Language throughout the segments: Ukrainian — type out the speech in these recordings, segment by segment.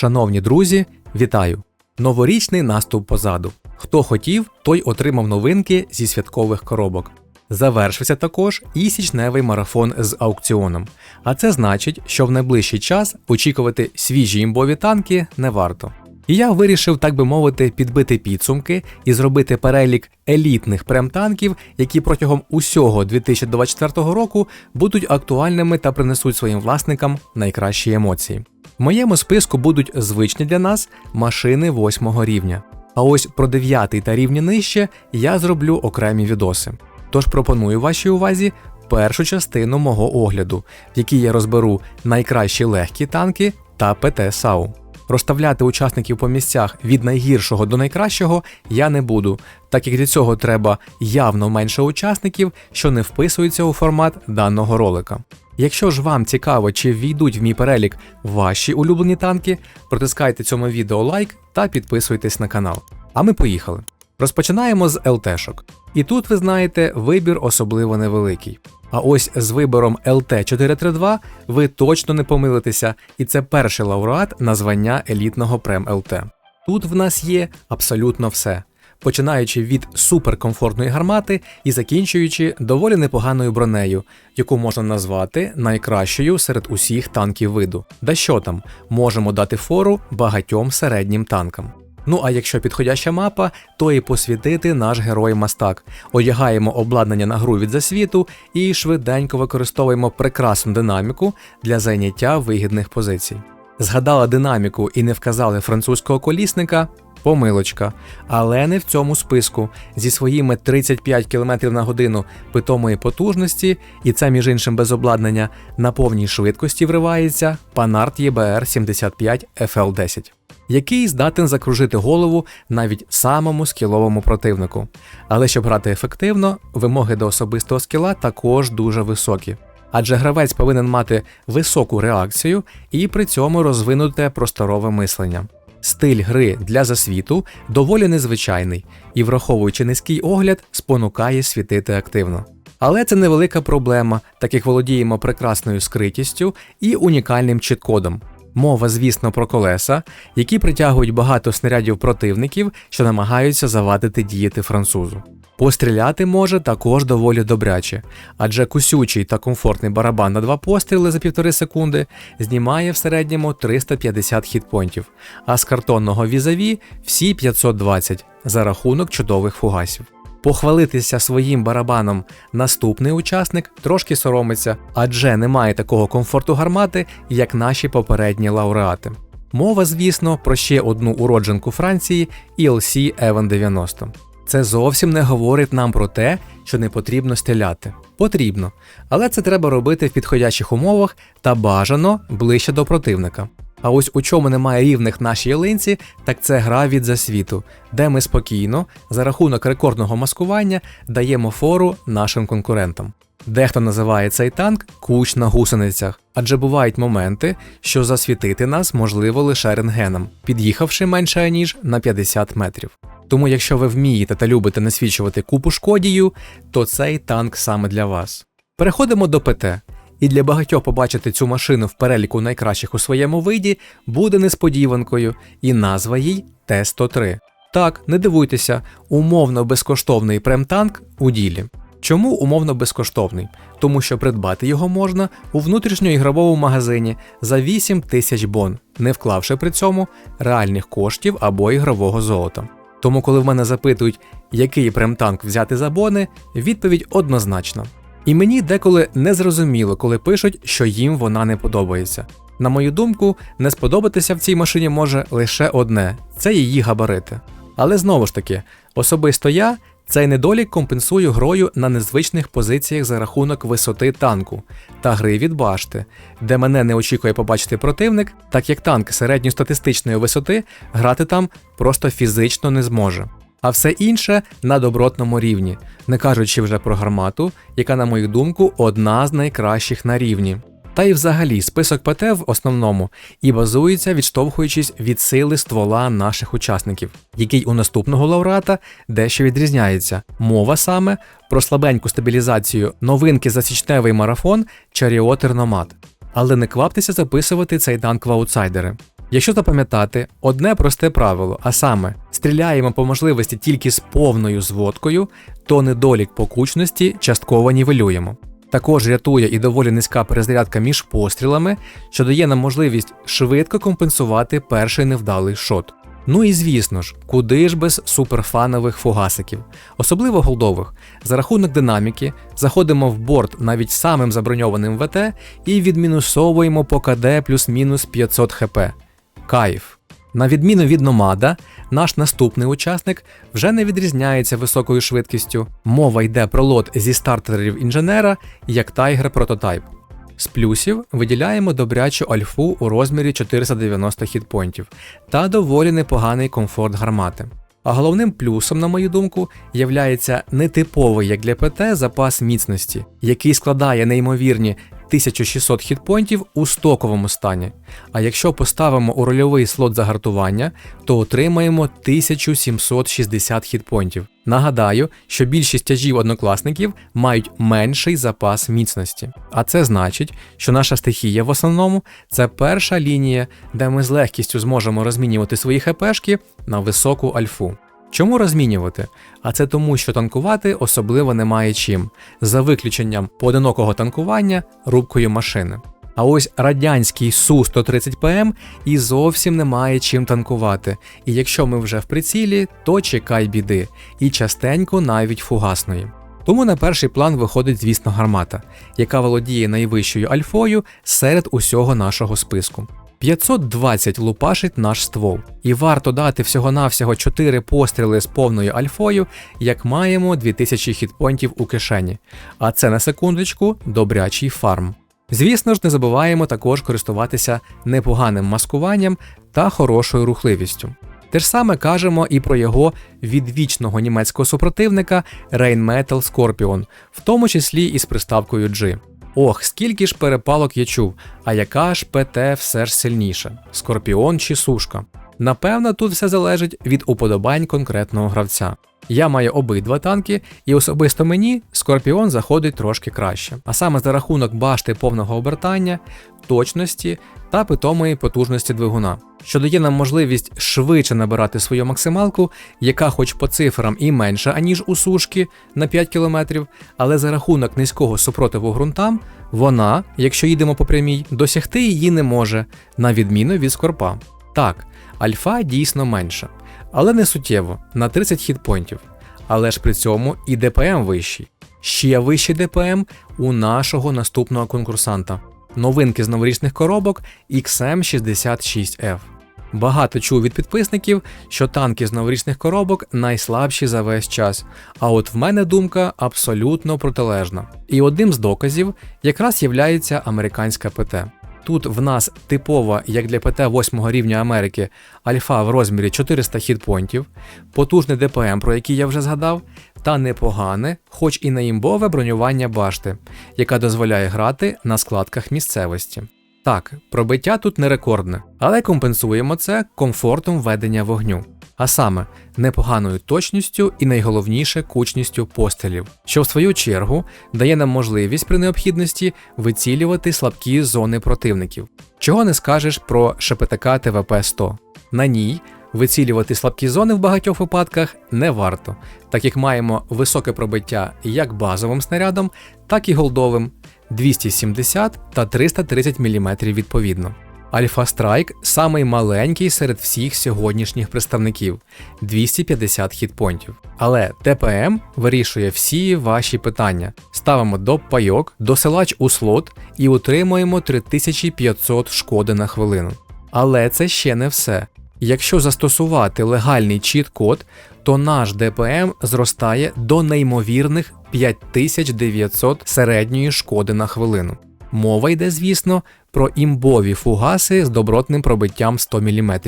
Шановні друзі, вітаю! Новорічний наступ позаду. Хто хотів, той отримав новинки зі святкових коробок. Завершився також і січневий марафон з аукціоном. А це значить, що в найближчий час очікувати свіжі імбові танки не варто. І я вирішив, так би мовити, підбити підсумки і зробити перелік елітних премтанків, які протягом усього 2024 року будуть актуальними та принесуть своїм власникам найкращі емоції. В моєму списку будуть звичні для нас машини 8 рівня. А ось про 9 та рівні нижче я зроблю окремі відоси. Тож пропоную вашій увазі першу частину мого огляду, в якій я розберу найкращі легкі танки та ПТ САУ. Розставляти учасників по місцях від найгіршого до найкращого я не буду, так як для цього треба явно менше учасників, що не вписуються у формат даного ролика. Якщо ж вам цікаво, чи війдуть в мій перелік ваші улюблені танки, протискайте цьому відео лайк та підписуйтесь на канал. А ми поїхали. Розпочинаємо з ЛТшок. І тут ви знаєте, вибір особливо невеликий. А ось з вибором LT432 ви точно не помилитеся, і це перший лауреат на звання елітного прем ЛТ. Тут в нас є абсолютно все. Починаючи від суперкомфортної гармати і закінчуючи доволі непоганою бронею, яку можна назвати найкращою серед усіх танків виду. Да що там, можемо дати фору багатьом середнім танкам. Ну а якщо підходяща мапа, то і посвітити наш герой мастак. Одягаємо обладнання на гру від засвіту і швиденько використовуємо прекрасну динаміку для зайняття вигідних позицій. Згадала динаміку і не вказали французького колісника. Помилочка, але не в цьому списку. Зі своїми 35 км на годину питомої потужності, і це між іншим без обладнання, на повній швидкості вривається Panart EBR 75 FL10 який здатен закружити голову навіть самому скіловому противнику. Але щоб грати ефективно, вимоги до особистого скіла також дуже високі. Адже гравець повинен мати високу реакцію і при цьому розвинуте просторове мислення. Стиль гри для засвіту доволі незвичайний і, враховуючи низький огляд, спонукає світити активно. Але це невелика проблема, так як володіємо прекрасною скритістю і унікальним чіт-кодом. Мова, звісно, про колеса, які притягують багато снарядів противників, що намагаються завадити діяти французу. Постріляти може також доволі добряче, адже кусючий та комфортний барабан на два постріли за півтори секунди знімає в середньому 350 хітпонтів, а з картонного візаві всі 520 за рахунок чудових фугасів. Похвалитися своїм барабаном наступний учасник трошки соромиться, адже немає такого комфорту гармати, як наші попередні лауреати. Мова, звісно, про ще одну уродженку Франції ELC Evan 90. Це зовсім не говорить нам про те, що не потрібно стріляти. Потрібно, але це треба робити в підходячих умовах та бажано ближче до противника. А ось у чому немає рівних нашій ялинці, так це гра від засвіту, де ми спокійно, за рахунок рекордного маскування, даємо фору нашим конкурентам. Дехто називає цей танк куч на гусеницях, адже бувають моменти, що засвітити нас можливо лише рентгеном, під'їхавши менше ніж на 50 метрів. Тому, якщо ви вмієте та любите насвічувати купу шкодію, то цей танк саме для вас. Переходимо до ПТ. І для багатьох побачити цю машину в переліку найкращих у своєму виді буде несподіванкою, і назва їй Т-103. Так, не дивуйтеся, умовно безкоштовний премтанк у ділі. Чому умовно безкоштовний? Тому що придбати його можна у внутрішньоігровому магазині за 8 тисяч бон, не вклавши при цьому реальних коштів або ігрового золота. Тому, коли в мене запитують, який премтанк взяти за бони, відповідь однозначна. І мені деколи не зрозуміло, коли пишуть, що їм вона не подобається. На мою думку, не сподобатися в цій машині може лише одне це її габарити. Але знову ж таки, особисто я цей недолік компенсую грою на незвичних позиціях за рахунок висоти танку та гри від башти, де мене не очікує побачити противник, так як танк середньостатистичної висоти грати там просто фізично не зможе а все інше на добротному рівні, не кажучи вже про гармату, яка, на мою думку, одна з найкращих на рівні. Та й взагалі список ПТ в основному і базується, відштовхуючись від сили ствола наших учасників, який у наступного лауреата дещо відрізняється. Мова саме про слабеньку стабілізацію новинки за січневий марафон Chariot Терномат. Але не кваптеся записувати цей танк в аутсайдери. Якщо запам'ятати одне просте правило, а саме стріляємо по можливості тільки з повною зводкою, то недолік по кучності частково нівелюємо. Також рятує і доволі низька перезарядка між пострілами, що дає нам можливість швидко компенсувати перший невдалий шот. Ну і звісно ж, куди ж без суперфанових фугасиків, особливо голдових. За рахунок динаміки заходимо в борт навіть самим заброньованим ВТ і відмінусовуємо по КД плюс-мінус 500 хп. Кайф. На відміну від Номада, наш наступний учасник вже не відрізняється високою швидкістю. Мова йде про лот зі стартерів інженера як Tiger Prototype. З плюсів виділяємо добрячу альфу у розмірі 490 хітпойнтів та доволі непоганий комфорт гармати. А головним плюсом, на мою думку, являється нетиповий як для ПТ запас міцності, який складає неймовірні 1600 хітпойнтів у стоковому стані. А якщо поставимо у рольовий слот загартування, то отримаємо 1760 хітпойнтів. Нагадаю, що більшість тяжів однокласників мають менший запас міцності. А це значить, що наша стихія в основному це перша лінія, де ми з легкістю зможемо розмінювати свої хпшки на високу альфу. Чому розмінювати? А це тому, що танкувати особливо немає чим, за виключенням поодинокого танкування рубкою машини. А ось радянський Су-130ПМ і зовсім немає чим танкувати. І якщо ми вже в прицілі, то чекай біди, і частенько навіть фугасної. Тому на перший план виходить, звісно, гармата, яка володіє найвищою альфою серед усього нашого списку. 520 лупашить наш ствол, і варто дати всього-навсього 4 постріли з повною альфою, як маємо 2000 хітпойнтів у кишені. А це на секундочку добрячий фарм. Звісно ж, не забуваємо також користуватися непоганим маскуванням та хорошою рухливістю. Те ж саме кажемо і про його відвічного німецького супротивника Rheinmetall Scorpion, в тому числі і з приставкою G. Ох, скільки ж перепалок я чув, а яка ж ПТ все ж сильніша: Скорпіон чи сушка? Напевно, тут все залежить від уподобань конкретного гравця. Я маю обидва танки, і особисто мені Скорпіон заходить трошки краще, а саме за рахунок башти повного обертання, точності та питомої потужності двигуна, що дає нам можливість швидше набирати свою максималку, яка хоч по цифрам і менша, аніж у сушки на 5 км, але за рахунок низького супротиву ґрунтам, вона, якщо їдемо по прямій, досягти її не може, на відміну від скорпа. Так, альфа дійсно менша, але не суттєво на 30 хітпойнтів. Але ж при цьому і ДПМ вищий. Ще вищий ДПМ у нашого наступного конкурсанта. Новинки з новорічних коробок XM66F. Багато чув від підписників, що танки з новорічних коробок найслабші за весь час. А от в мене думка абсолютно протилежна. І одним з доказів якраз являється американська ПТ. Тут в нас типова, як для ПТ 8 рівня Америки, альфа в розмірі 400 хітпонтів, потужний ДПМ, про який я вже згадав, та непогане, хоч і наімбове бронювання башти, яка дозволяє грати на складках місцевості. Так, пробиття тут не рекордне, але компенсуємо це комфортом ведення вогню, а саме непоганою точністю і найголовніше кучністю пострілів, що в свою чергу дає нам можливість при необхідності вицілювати слабкі зони противників. Чого не скажеш про ШПТК ТВП-100. На ній вицілювати слабкі зони в багатьох випадках не варто, так як маємо високе пробиття як базовим снарядом, так і голдовим 270 та 330 мм відповідно. Альфа Страйк самий маленький серед всіх сьогоднішніх представників 250 хітпойнтів. Але ТПМ вирішує всі ваші питання. Ставимо доп пайок, досилач у слот і утримуємо 3500 шкоди на хвилину. Але це ще не все. Якщо застосувати легальний чіт-код, то наш ДПМ зростає до неймовірних 5900 середньої шкоди на хвилину. Мова йде, звісно, про імбові фугаси з добротним пробиттям 100 мм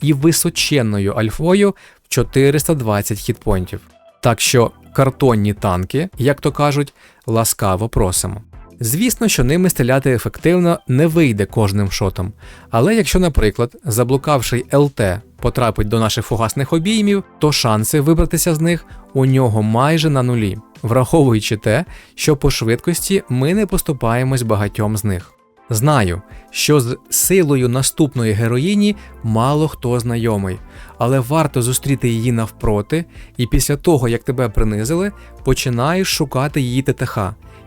і височенною альфою в 420 хітпойнтів. Так що картонні танки, як то кажуть, ласкаво просимо. Звісно, що ними стріляти ефективно не вийде кожним шотом. Але якщо, наприклад, заблукавший ЛТ потрапить до наших фугасних обіймів, то шанси вибратися з них у нього майже на нулі, враховуючи те, що по швидкості ми не поступаємось багатьом з них. Знаю, що з силою наступної героїні мало хто знайомий, але варто зустріти її навпроти, і після того, як тебе принизили, починаєш шукати її ТТХ.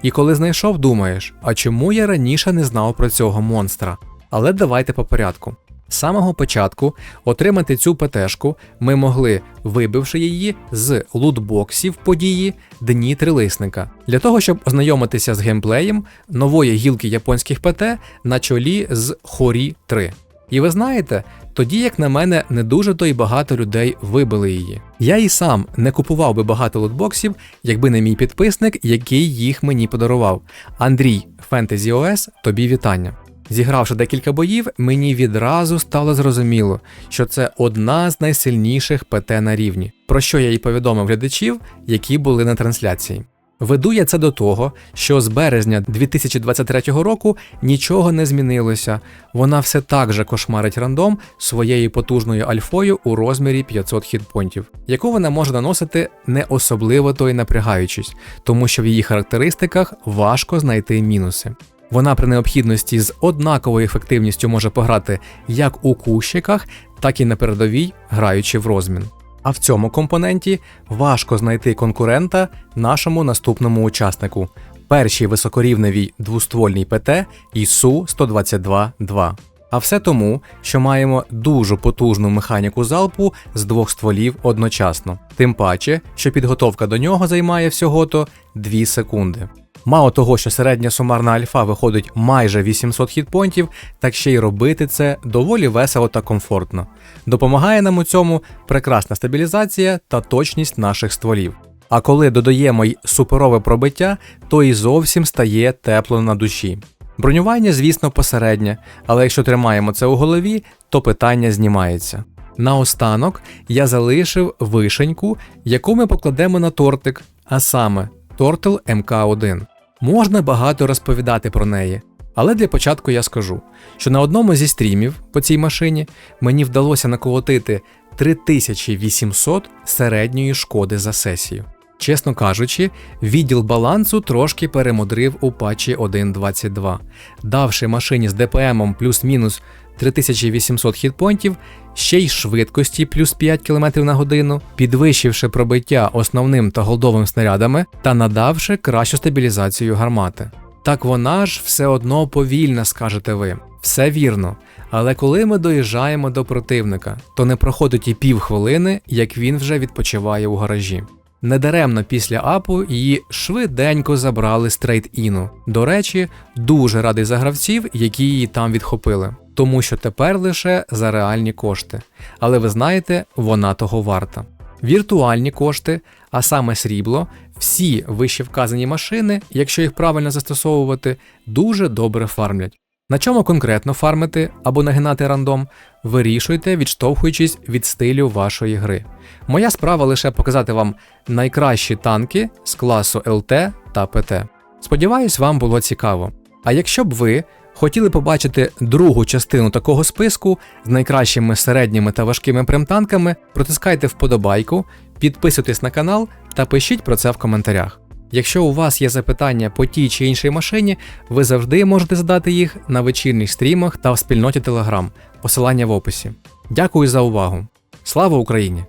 І коли знайшов, думаєш, а чому я раніше не знав про цього монстра? Але давайте по порядку. З самого початку отримати цю ПТшку ми могли, вибивши її з лутбоксів події Дні Трилисника, для того, щоб ознайомитися з геймплеєм нової гілки японських ПТ на чолі з Хорі 3. І ви знаєте, тоді, як на мене, не дуже то й багато людей вибили її. Я і сам не купував би багато лутбоксів, якби не мій підписник, який їх мені подарував. Андрій Fantasy OS, тобі вітання. Зігравши декілька боїв, мені відразу стало зрозуміло, що це одна з найсильніших ПТ на рівні, про що я й повідомив глядачів, які були на трансляції. Веду я це до того, що з березня 2023 року нічого не змінилося. Вона все так же кошмарить рандом своєю потужною альфою у розмірі 500 хітпонтів, яку вона може наносити не особливо то й напрягаючись, тому що в її характеристиках важко знайти мінуси. Вона при необхідності з однаковою ефективністю може пограти як у кущиках, так і на передовій, граючи в розмін. А в цьому компоненті важко знайти конкурента нашому наступному учаснику першій високорівневій двоствольній ПТ ісу 122-2. А все тому, що маємо дуже потужну механіку залпу з двох стволів одночасно, тим паче, що підготовка до нього займає всього-то 2 секунди. Мало того, що середня сумарна альфа виходить майже 800 хітпонтів, так ще й робити це доволі весело та комфортно. Допомагає нам у цьому прекрасна стабілізація та точність наших стволів. А коли додаємо й суперове пробиття, то і зовсім стає тепло на душі. Бронювання, звісно, посереднє, але якщо тримаємо це у голові, то питання знімається. Наостанок я залишив вишеньку, яку ми покладемо на тортик, а саме Turtle MK1. Можна багато розповідати про неї, але для початку я скажу, що на одному зі стрімів по цій машині мені вдалося наколотити 3800 середньої шкоди за сесію. Чесно кажучи, відділ балансу трошки перемудрив у патчі 1.22, давши машині з ДПМом плюс-мінус 3800 хітпонтів, ще й швидкості плюс 5 км на годину, підвищивши пробиття основним та голдовим снарядами та надавши кращу стабілізацію гармати. Так вона ж все одно повільна, скажете ви. Все вірно. Але коли ми доїжджаємо до противника, то не проходить і півхвилини, як він вже відпочиває у гаражі. Недаремно після апу її швиденько забрали стрейт-іну. До речі, дуже радий за гравців, які її там відхопили, тому що тепер лише за реальні кошти. Але ви знаєте, вона того варта. Віртуальні кошти, а саме срібло, всі вище вказані машини, якщо їх правильно застосовувати, дуже добре фармлять. На чому конкретно фармити або нагинати рандом, вирішуйте, відштовхуючись від стилю вашої гри. Моя справа лише показати вам найкращі танки з класу ЛТ та ПТ. Сподіваюсь, вам було цікаво. А якщо б ви хотіли побачити другу частину такого списку з найкращими середніми та важкими премтанками, протискайте вподобайку, підписуйтесь на канал та пишіть про це в коментарях. Якщо у вас є запитання по тій чи іншій машині, ви завжди можете задати їх на вечірніх стрімах та в спільноті Telegram. Посилання в описі. Дякую за увагу. Слава Україні!